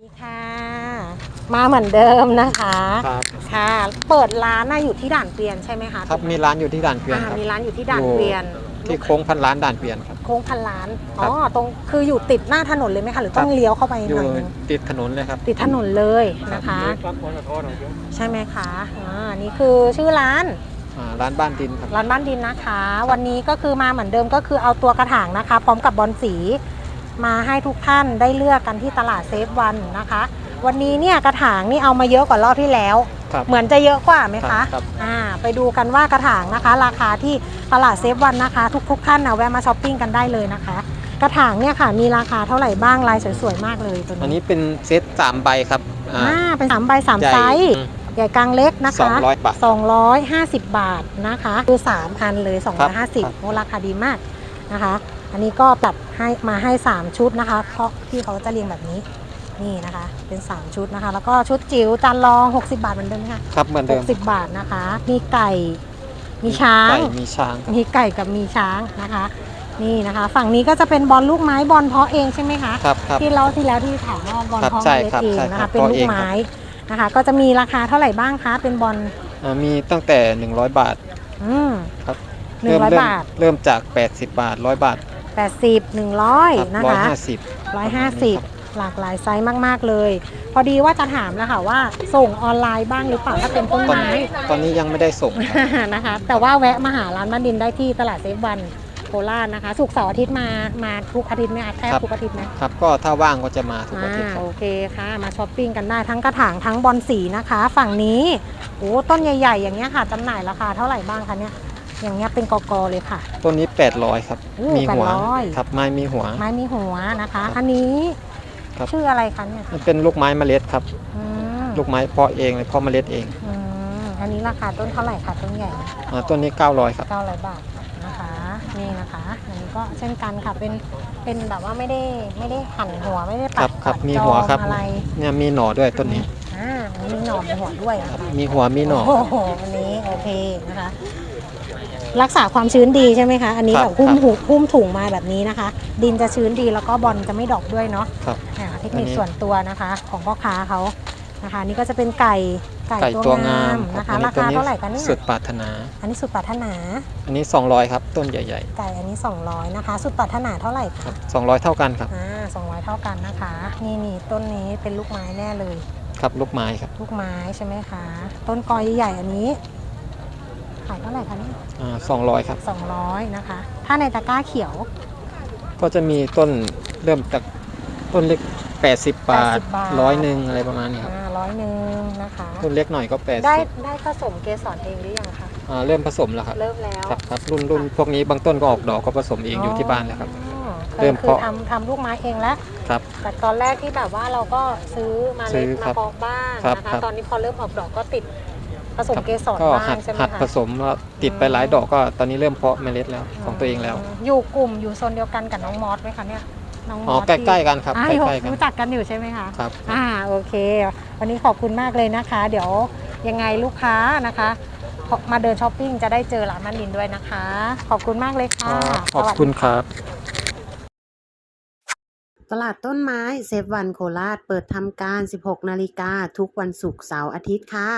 ดีค่ะ มาเหมือนเดิมนะคะครับค่ะ เปิดร้านน่ะอยู่ที่ด่านเกวียนใช่ไหมคะครับมีร้านอยู่ที่ด่านเกวียนอ่าครับ มีร้านอยู่ที่ด่านเกวียนที่โค้งพันล้านด่านเกวียนครับ โค้งพันล้านครัอ๋บอตรงคืออยู่ติดหน้าถนนเลยไหมคะหรือต้องครับเลี้ยวเข้าไปอหยู่น่อยนึงติดถนนเลยครับ ติดถนนเลยนะคะ ใช่ไหมคะอ่านี่คือชื่อร้านอ่าร้านบ้านดินครับ ร้านบ้านดินนะคะ วันนี้ก็คือมาเหมือนเดิมก็คือเอาตัวกระถางนะคะ พร้อมกับบอลสี มาให้ทุกท่านได้เลือกกันที่ตลาดเซฟวันนะคะ วันนี้เนี่ยกระถางนี่เอามาเยอะกว่ารอบที่แล้ว ครับเหมือนจะเยอะกว่าไหมครัคะบครับ อ่าไปดูกันว่ากระถางนะคะ ราคาที่ตลาดเซฟวันนะคะ ทุกๆท่านนะแวะมาช้อปปิ้งกันได้เลยนะคะ กระถางเนี่ยค่ะมีราคาเท่าไหร่บ้างลายสวยๆมากเลยตัวอันนี้นี้เป็นเซตสามใบครับอ่าอ่าเป็นสามใบสามใหญ่ไซส์ใหญ่กลางเล็กนะคะสองร้อยบาท250 บาทนะคะ คือ3,000เลย ครับ 250โอ้ราคาดีมาก นะคะ อันนี้ก็ปรับให้มาให้ 3 ชุดนะคะเพราะที่เขาจะเรียงแบบนี้นี่นะคะเป็น 3 ชุดนะคะ แล้วก็ชุดจิ๋วจานรอง 60 บาทเหมือนเดิมไหมคะครับเหมือนเดิม60 บาทนะคะ มีไก่ มีช้าง ไก่มีช้างครับมีไก่กับมีช้างนะคะ นี่นะคะ ฝั่งนี้ก็จะเป็นบอลลูกไม้บอลเพาะเองใช่ไหมคะครับครับที่เราที่แล้วที่ถามว่าบอลครับเพาะใช่เมล็ดครับเองใช่นะครัคะบเป็นลูเพาะเอกงไม้นะคะ ก็จะมีราคาเท่าไหร่บ้างคะเป็นบอลอ่ามีตั้งแต่ 100 บาท อืมครับ หนึ่งร้อยเริ่มบาท เริ่มจาก 80 บาท 100 บาท80 100นะร้อยคะห้าสิบ150หลากหลายไซส์มากๆเลย พอดีว่าจะถามแล้วค่ะว่า ส่งออนไลน์บ้างหรือเปล่าถ้าเป็นต้นตอนไม้ นี้ตอนนี้ยังไม่ได้ส่งครับ นะคะ แต่ว่าแวะมาหาร้านบ้านดินได้ที่ตลาดเซฟวันโคราชนะคะสุกร์เสาร์อาทิตย์มามาทุกอาทิตย์ไหมคะแทบครับ ทุกอาทิตย์ไหมครับ ก็ถ้าว่างก็จะมาทุกอาอ่าทิตย์ครับ โอเคค่ะ มาช้อปปิ้งกันได้ทั้งกระถางทั้งบอลสีนะคะ ฝั่งนี้โอ้ต้นใหญ่ ๆ อย่างเงี้ยค่ะจำหน่ายราคาเท่าไหร่บ้างคะเนี่ย อย่างเงี้ยเป็นกอกอเลยค่ะ ต้นนี้ 800 ครับ โอ้มีหัว800 ครับไม้มีหัว ไม้มีหัวนะคะ อันนี้ครับ ชื่ออะไรคะเนี่ยมันเป็นลูกไม้เมล็ดครับ อืมลูกไม้เพาะเองเลยเพาะเมล็ดเองอืมอันนี้ราคาต้นเท่าไหร่คะต้นใหญ่ อ่าต้นนี้ 900 ครับ 900 บาทนะคะนี่นะคะอันนี้ก็เช่นกันค่ะเป็นเป็นแบบว่าไม่ได้ไม่ได้หั่นหัวไม่ได้คปัรัดบครับปัดมีจอหัวครับ อะไรเนี่ยมีหน่อด้วยต้นนี้อ่าอันนี้มีหนอนในหัวด้วยนะครับคะมีหัวมีหน่อ โอ้โหอันนี้โอเคนะคะ รักษาความชื้นดีใช่ไหมคะ อันนี้ครับแบบหุ้มครับหูหุ้มถุงมาแบบนี้นะคะ ดินจะชื้นดีแล้วก็บอลจะไม่ดอกด้วยเนาะครับอ่าเทคนิคอันนี้ส่วนตัวนะคะ ของพ่อค้าเขานะคะ นี่ก็จะเป็นไก่ไก่ไก่ตัตัววงางามมนะคะอันนี้ราคาเท่าไหร่คะเนี่ยสุดปรารถนา อันนี้สุดปรารถนาอันนี้ 200 ครับ ต้นใหญ่ไก่อันนี้ 200นะคะ สุดปรารถนาเท่าไหร่ๆคคะรับ200 เท่ากันครับ อ่า200เท่ากันนะคะ นี่นี่ต้นนี้เป็นลูกไม้แน่เลย ครับลูกไม้ครับ ลูกไม้ใช่ไหมคะ ต้นกอยใหญ่ๆอันนี้ ขายเท่าไหร่คะเนี่ยอ่า200ครับ 200 นะคะ ถ้าในตะกร้าเขียว ก็จะมีต้นเริ่มจากต้นเล็ก 80 บาท80บาท ร้อยหนึ่งอะไรประมาณนี้ครับอ่าร้อยหนึ่งนะคะ ต้นเล็กหน่อยก็ ได้80ได้ผสมเกสรเองหรือยังคะอ่าเริ่มผสมแล้วครับ เริ่มแล้ว ครับครับรุ่นรุ่นพวกนี้บางต้นก็ออกดอกก็ผสมเองอยู่ที่บ้านแล้วครับ อ๋อเริ่มคือเพาะ ทำทำลูกไม้เองแล้ว ครับ แต่ตอนแรกที่แบบว่าเราก็ซื้อมาซื้เล็อมาครับเพาะบ้างครับนะคะ ครับ ตอนนี้พอเริ่มออกดอกก็ติด ผสมเกสรก็บ้าหังดใช่ไหมหัดคะผสมแล้วติดไปหลายดอกก็ตอนนี้เริ่มเพาะเมล็ดแล้วของตัวเองแล้วอยู่กลุ่มอยู่โซนเดียวกันกับน้องมอสไหมคะเนี่ยน้องมอ๋ออสใกล้ๆกันครับอ่าใกล้ๆกันรู้จักกันอยู่ใช่ไหมคะ ครับ อ่าโอเค วันนี้ขอบคุณมากเลยนะคะ เดี๋ยวยังไงลูกค้านะคะพอมาเดินช้อปปิ้งจะได้เจอร้านมันดินด้วยนะคะ ขอบคุณมากเลยค่ะขอบคุณครับ ตลาดต้นไม้เซฟวันโคราชเปิดทำการ 16 นาฬิกาทุกวันศุกร์เสาร์อาทิตย์ค่ะ